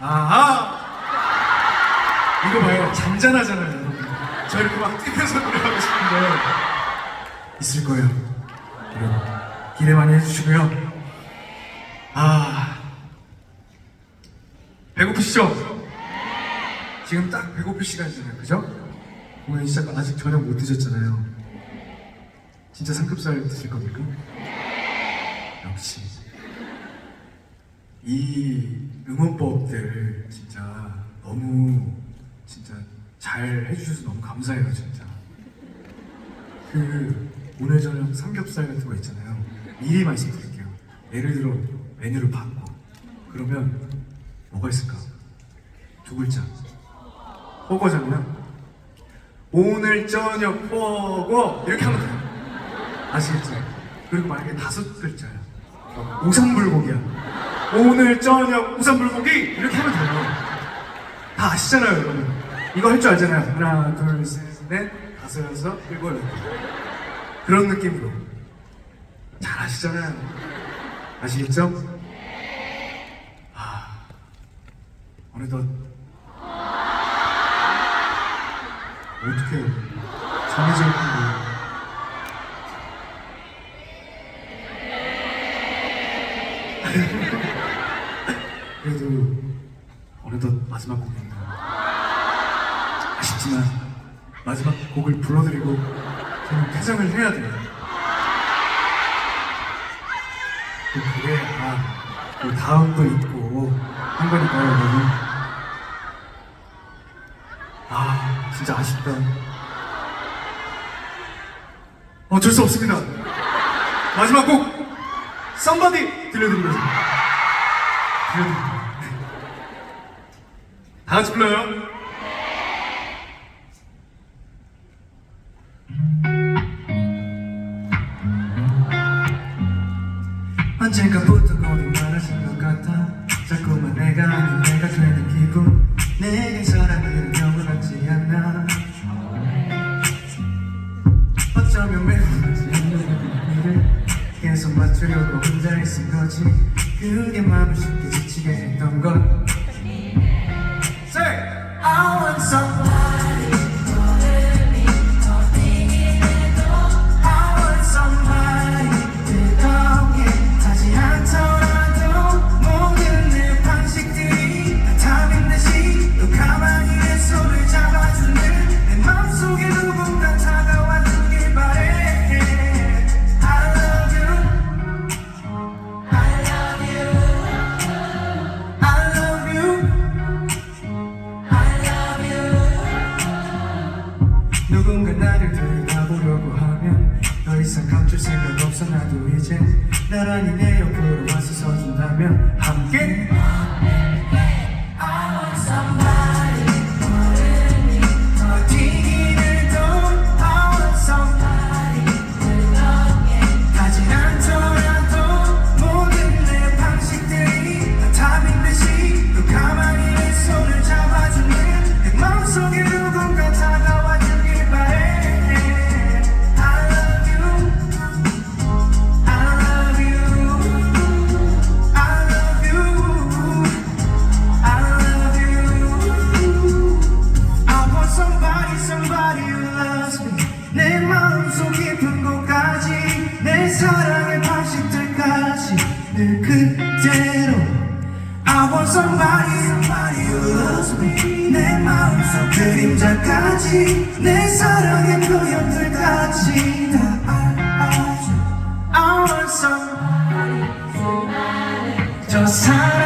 아하! 이거 봐요. 잔잔하잖아요, 여러분. 저 이렇게 막 뛰면서 노래하고 싶은데 있을 거예요. 여러분 기대 많이 해주시고요. 아 배고프시죠? 지금 딱 배고플 시간이잖아요, 그죠? 공연 시작 아직 저녁 못 드셨잖아요. 진짜 삼겹살 드실 겁니까? 역시 이 응원법들 진짜 너무 진짜 잘 해주셔서 너무 감사해요 진짜. 그 오늘 저녁 삼겹살 같은 거 있잖아요. 미리 말씀드릴게요. 예를 들어 메뉴를 받고 그러면 뭐가 있을까? 두 글자. 허거잖아요 오늘 저녁 허거! 이렇게 하면 돼요. 아시겠죠? 그리고 만약에 다섯 글자야. 어, 오삼불고기야 오늘 저녁 우산 불고기 이렇게 하면 돼요. 다 아시잖아요, 여러분. 이거 할 줄 알잖아요. 하나, 둘, 셋, 넷, 다섯, 여섯, 일곱, 여덟. 그런 느낌으로 잘 아시잖아요. 아시겠죠? 아, 어느덧 어떻게 정해져 있는 거예요. 그래도 어느덧 마지막 곡입니다. 아쉽지만 마지막 곡을 불러드리고 저는 퇴장을 해야 돼요. 또 그게 아, 그 다음도 있고 한 거니까요, 여러분. 아, 진짜 아쉽다. 어쩔 수 없습니다. 마지막 곡 썸바디 들려드리겠습니다. 들려드립니다. 다 같이 불러요. 언젠가부터 고이 많아진 것 같아. 자꾸만 내가 아닌 내가 되는 기분 내게 사랑은 영원하지 않나. 어쩌면 매우 하지 않는 일을 계속 맞추려고 혼자 애쓴 거지. 그게 마음을 쉽게 지치게 했던 것 나란히 내 내 마음속 깊은 곳까지 내 사랑의 방식들까지 늘 그대로 I want somebody somebody who loves me. 내 마음속 그림자까지 내 사랑의 표현들까지 다 알아줘. I want somebody 저 사람